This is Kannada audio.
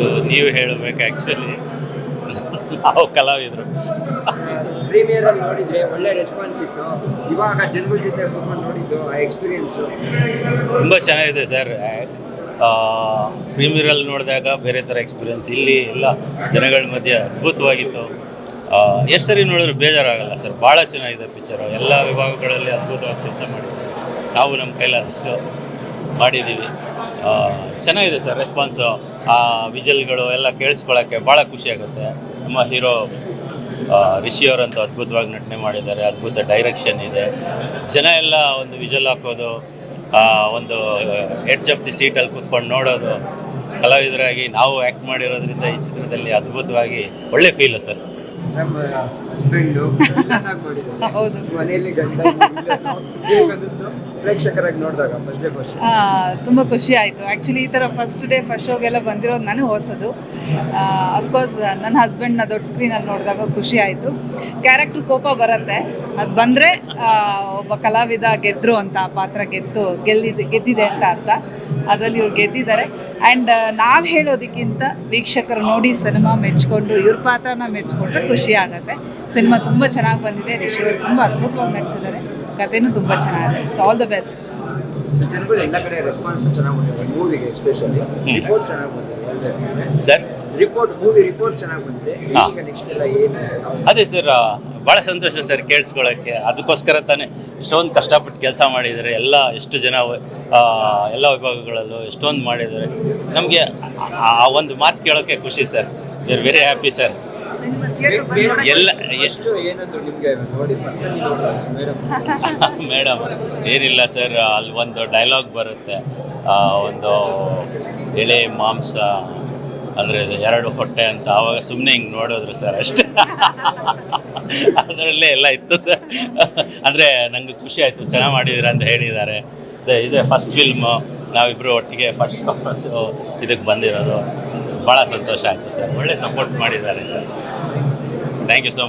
ಅದು ನೀವು ಹೇಳಬೇಕು ಆ್ಯಕ್ಚುಲಿ ನಾವು ಕಲಾವಿದರು. ಪ್ರೀಮಿಯರ್ ಅಲ್ಲಿ ನೋಡಿದ್ರೆ ಒಳ್ಳೆ ರೆಸ್ಪಾನ್ಸ್ ಇತ್ತು. ಇವಾಗ ಜನಗಳ ಜೊತೆ ಕುತ್ಕೊಂಡು ನೋಡಿದ್ದು ಆ ಎಕ್ಸ್ಪೀರಿಯನ್ಸು ತುಂಬ ಚೆನ್ನಾಗಿದೆ ಸರ್ ಪ್ರೀಮಿಯರಲ್ಲಿ ನೋಡಿದಾಗ ಬೇರೆ ಥರ ಎಕ್ಸ್ಪೀರಿಯನ್ಸ್ ಇಲ್ಲಿ ಎಲ್ಲ ಜನಗಳ ಮಧ್ಯೆ ಅದ್ಭುತವಾಗಿತ್ತು. ಎಷ್ಟು ಸರಿ ನೋಡಿದ್ರು ಬೇಜಾರಾಗಲ್ಲ ಸರ್ ಭಾಳ ಚೆನ್ನಾಗಿದೆ ಪಿಕ್ಚರು ಎಲ್ಲ ವಿಭಾಗಗಳಲ್ಲಿ ಅದ್ಭುತವಾಗಿ ಕೆಲಸ ಮಾಡಿದ್ದೀವಿ ನಾವು ನಮ್ಮ ಕೈಲಾದಷ್ಟು ಮಾಡಿದ್ದೀವಿ. ಚೆನ್ನಾಗಿದೆ ಸರ್ ರೆಸ್ಪಾನ್ಸು ಆ ವಿಜಲ್ಗಳು ಎಲ್ಲ ಕೇಳಿಸ್ಕೊಳ್ಳೋಕ್ಕೆ ಭಾಳ ಖುಷಿಯಾಗುತ್ತೆ ನಮ್ಮ ಹೀರೋ ರಿಷಿಯವರಂತೂ ಅದ್ಭುತವಾಗಿ ನಟನೆ ಮಾಡಿದ್ದಾರೆ, ಅದ್ಭುತ ಡೈರೆಕ್ಷನ್ ಇದೆ. ಜನ ಎಲ್ಲ ಒಂದು ವಿಜಲ್ ಹಾಕೋದು ಒಂದು ಎಡ್ಜ್ ಆಫ್ ದಿ ಸೀಟಲ್ಲಿ ಕೂತ್ಕೊಂಡು ನೋಡೋದು, ಕಲಾವಿದರಾಗಿ ನಾವು ಆ್ಯಕ್ಟ್ ಮಾಡಿರೋದ್ರಿಂದ ಈ ಚಿತ್ರದಲ್ಲಿ ಅದ್ಭುತವಾಗಿ ಒಳ್ಳೆ ಫೀಲು ಸರ್. ಹಸ್ಬೆಂಡು ಹೌದು. ಮನೆಯಲ್ಲಿ ಗಂಡ ಪ್ರೇಕ್ಷಕರಾಗಿ ನೋಡಿದಾಗ ಫಸ್ಟ್ ಡೇ ಫಸ್ಟ್ ಆ, ತುಂಬ ಖುಷಿ ಆಯ್ತು. ಆ್ಯಕ್ಚುಲಿ ಈ ಥರ ಫಸ್ಟ್ ಡೇ ಫಸ್ಟ್ ಶೋಗೆಲ್ಲ ಬಂದಿರೋದು ನನಗೆ ಹೊಸದು. ಅಫ್ಕೋರ್ಸ್ ನನ್ನ ಹಸ್ಬೆಂಡ್ನ ದೊಡ್ಡ ಸ್ಕ್ರೀನಲ್ಲಿ ನೋಡಿದಾಗ ಖುಷಿ ಆಯಿತು. ಕ್ಯಾರೆಕ್ಟ್ರ್ ಕೋಪ ಬರುತ್ತೆ. ಅದು ಬಂದರೆ ಒಬ್ಬ ಕಲಾವಿದ ಗೆದ್ದರು ಅಂತ ಆ ಪಾತ್ರ ಗೆದ್ದು ಗೆಲ್ಲಿದೆ ಗೆದ್ದಿದೆ ಅಂತ ಅರ್ಥ. ಅದರಲ್ಲಿ ಇವ್ರು ಗೆದ್ದಿದ್ದಾರೆ. ಆ್ಯಂಡ್ ನಾವು ಹೇಳೋದಕ್ಕಿಂತ ವೀಕ್ಷಕರು ನೋಡಿ ಸಿನಿಮಾ ಮೆಚ್ಕೊಂಡು ಇವ್ರ ಪಾತ್ರನ ಮೆಚ್ಕೊಂಡ್ರೆ ಖುಷಿ ಆಗುತ್ತೆ. ಸಿನಿಮಾ ತುಂಬ ಚೆನ್ನಾಗಿ ಬಂದಿದೆ. ರಿಷಿ ಅವರು ತುಂಬ ಅದ್ಭುತವಾಗಿ ನಡೆಸಿದ್ದಾರೆ. ಕಥೆನೂ ತುಂಬ ಚೆನ್ನಾಗಿದೆ ಇಟ್ಸ್ ಆಲ್ ದ ಬೆಸ್ಟ್ ಜನಗಳು ಎಲ್ಲ ಕಡೆ ರೆಸ್ಪಾನ್ಸ್ ಚೆನ್ನಾಗಿ ಬಂದಿದೆ. ಮೂವಿಗೆ ಎಸ್ಪೆಷಲಿ ರಿಪೋರ್ಟ್ ಚೆನ್ನಾಗಿ ಬಂದಿದೆ. ಸರ್ ರಿಪೋರ್ಟ್ ಮೂವಿ ರಿಪೋರ್ಟ್ ಚೆನ್ನಾಗಿ ಬಂದಿದೆ. ಹಾ. ಈಗ ನೆಕ್ಸ್ಟ್ ಎಲ್ಲ ಏನು ಅದೇ ಸರ್ ಭಾಳ ಸಂತೋಷ ಸರ್ ಕೇಳಿಸ್ಕೊಳ್ಳೋಕ್ಕೆ ಅದಕ್ಕೋಸ್ಕರ ತಾನೇ ಇಷ್ಟೊಂದು ಕಷ್ಟಪಟ್ಟು ಕೆಲಸ ಮಾಡಿದ್ದಾರೆ. ಎಲ್ಲ ಎಷ್ಟು ಜನ ಆ, ಎಲ್ಲ ವಿಭಾಗಗಳಲ್ಲೂ ಎಷ್ಟೊಂದು ಮಾಡಿದ್ದಾರೆ. ನಮಗೆ ಆ ಒಂದು ಮಾತು ಕೇಳೋಕ್ಕೆ ಖುಷಿ sir you are very happy sir ಎಲ್ಲ ಎ- ಫಸ್ಟ್ ಏನಂದ್ರು ನಿಮಗೆ ನೋಡಿ ಫಸ್ಟ್ ಅಲ್ಲಿ ನೋಡಿದಾಗ ಮೇಡಮ್ ಮೇಡಮ್ ಏನಿಲ್ಲ ಸರ್ ಅಲ್ಲಿ ಒಂದು ಡೈಲಾಗ್ ಬರುತ್ತೆ. ಆ, ಒಂದು ಎಳೆ ಮಾಂಸ ಅಂದರೆ ಎರಡು ಹೊಟ್ಟೆ ಅಂತ ಆವಾಗ ಸುಮ್ಮನೆ ಹಿಂಗೆ ನೋಡಿದ್ರು ಸರ್ ಅಷ್ಟೇ. ಅದರಲ್ಲೇ ಎಲ್ಲ ಇತ್ತು ಸರ್ ಅಂದರೆ ನನಗೆ ಖುಷಿ ಆಯಿತು, ಚೆನ್ನಾಗಿ ಮಾಡಿದ್ದೀರ ಅಂತ ಹೇಳಿದ್ದಾರೆ. ಇದೆ ಇದೆ ಫಸ್ಟ್ ಫಿಲ್ಮು ನಾವಿಬ್ಬರು ಒಟ್ಟಿಗೆ ಫಸ್ಟ್ ಇದಕ್ಕೆ ಬಂದಿರೋದು. ಭಾಳ ಸಂತೋಷ ಆಯಿತು ಸರ್ ಒಳ್ಳೆ ಸಪೋರ್ಟ್ ಮಾಡಿದ್ದಾರೆ sir thank you so much